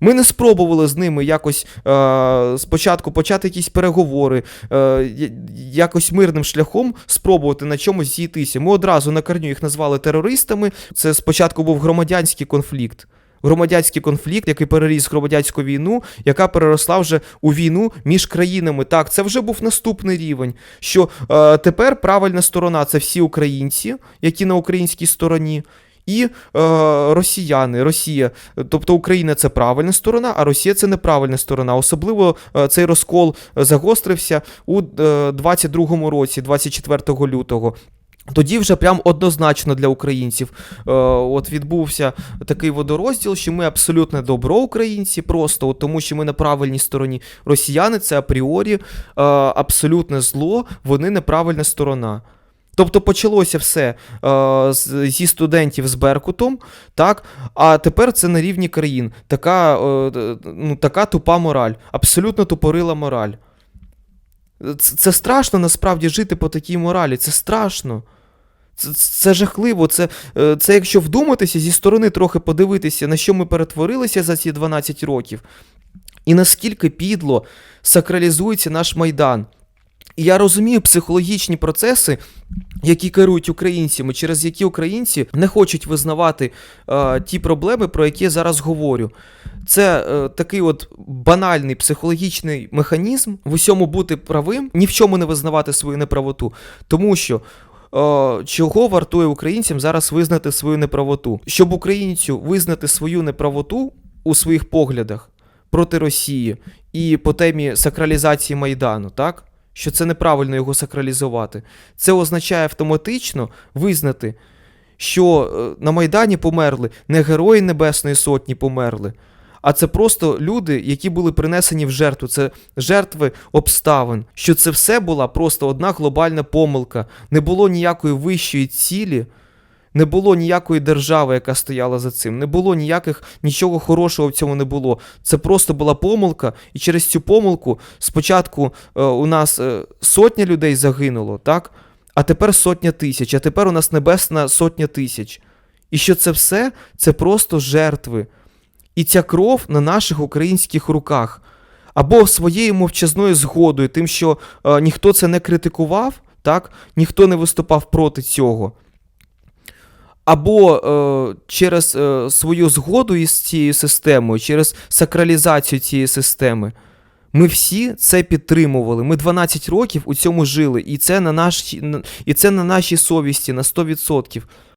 Ми не спробували з ними якось е, спочатку почати якісь переговори, е, якось мирним шляхом спробувати на чомусь зійтися. Ми одразу на корню їх назвали терористами. Це спочатку був громадянський конфлікт. Громадянський конфлікт, який переріс громадянську війну, яка переросла вже у війну між країнами. Так, це вже був наступний рівень. Що е, тепер правильна сторона це всі українці, які на українській стороні, і е, росіяни, Росія. Тобто Україна це правильна сторона, а Росія це неправильна сторона. Особливо е, цей розкол е, загострився у е, 22-му році, 24 лютого. Тоді вже прям однозначно для українців е, от відбувся такий водорозділ, що ми абсолютно добро українці, просто от тому, що ми на правильній стороні. Росіяни це апріорі е, абсолютне зло, вони неправильна сторона. Тобто почалося все е, зі студентів з Беркутом, так, а тепер це на рівні країн. Така, е, ну, така тупа мораль, абсолютно тупорила мораль. Це, це страшно насправді жити по такій моралі. Це страшно. Це, це жахливо. Це, е, це якщо вдуматися, зі сторони трохи подивитися, на що ми перетворилися за ці 12 років, і наскільки підло сакралізується наш майдан. І я розумію психологічні процеси, які керують українцями, через які українці не хочуть визнавати е, ті проблеми, про які я зараз говорю. Це е, такий от банальний психологічний механізм в усьому бути правим, ні в чому не визнавати свою неправоту. Тому що е, чого вартує українцям зараз визнати свою неправоту? Щоб українцю визнати свою неправоту у своїх поглядах проти Росії і по темі сакралізації Майдану, так? Що це неправильно його сакралізувати. Це означає автоматично визнати, що е, на Майдані померли не герої Небесної Сотні померли, а це просто люди, які були принесені в жертву. Це жертви обставин. Що це все була просто одна глобальна помилка. Не було ніякої вищої цілі, не було ніякої держави, яка стояла за цим. Не було ніяких нічого хорошого в цьому не було. Це просто була помилка, і через цю помилку спочатку е, у нас е, сотня людей загинуло, так? А тепер сотня тисяч, а тепер у нас небесна сотня тисяч. І що це все це просто жертви. І ця кров на наших українських руках. Або своєю мовчазною згодою, тим, що е, ніхто це не критикував, так? ніхто не виступав проти цього. Або е, через е, свою згоду із цією системою, через сакралізацію цієї системи. Ми всі це підтримували. Ми 12 років у цьому жили, і це на, наш, і це на нашій совісті на 100%.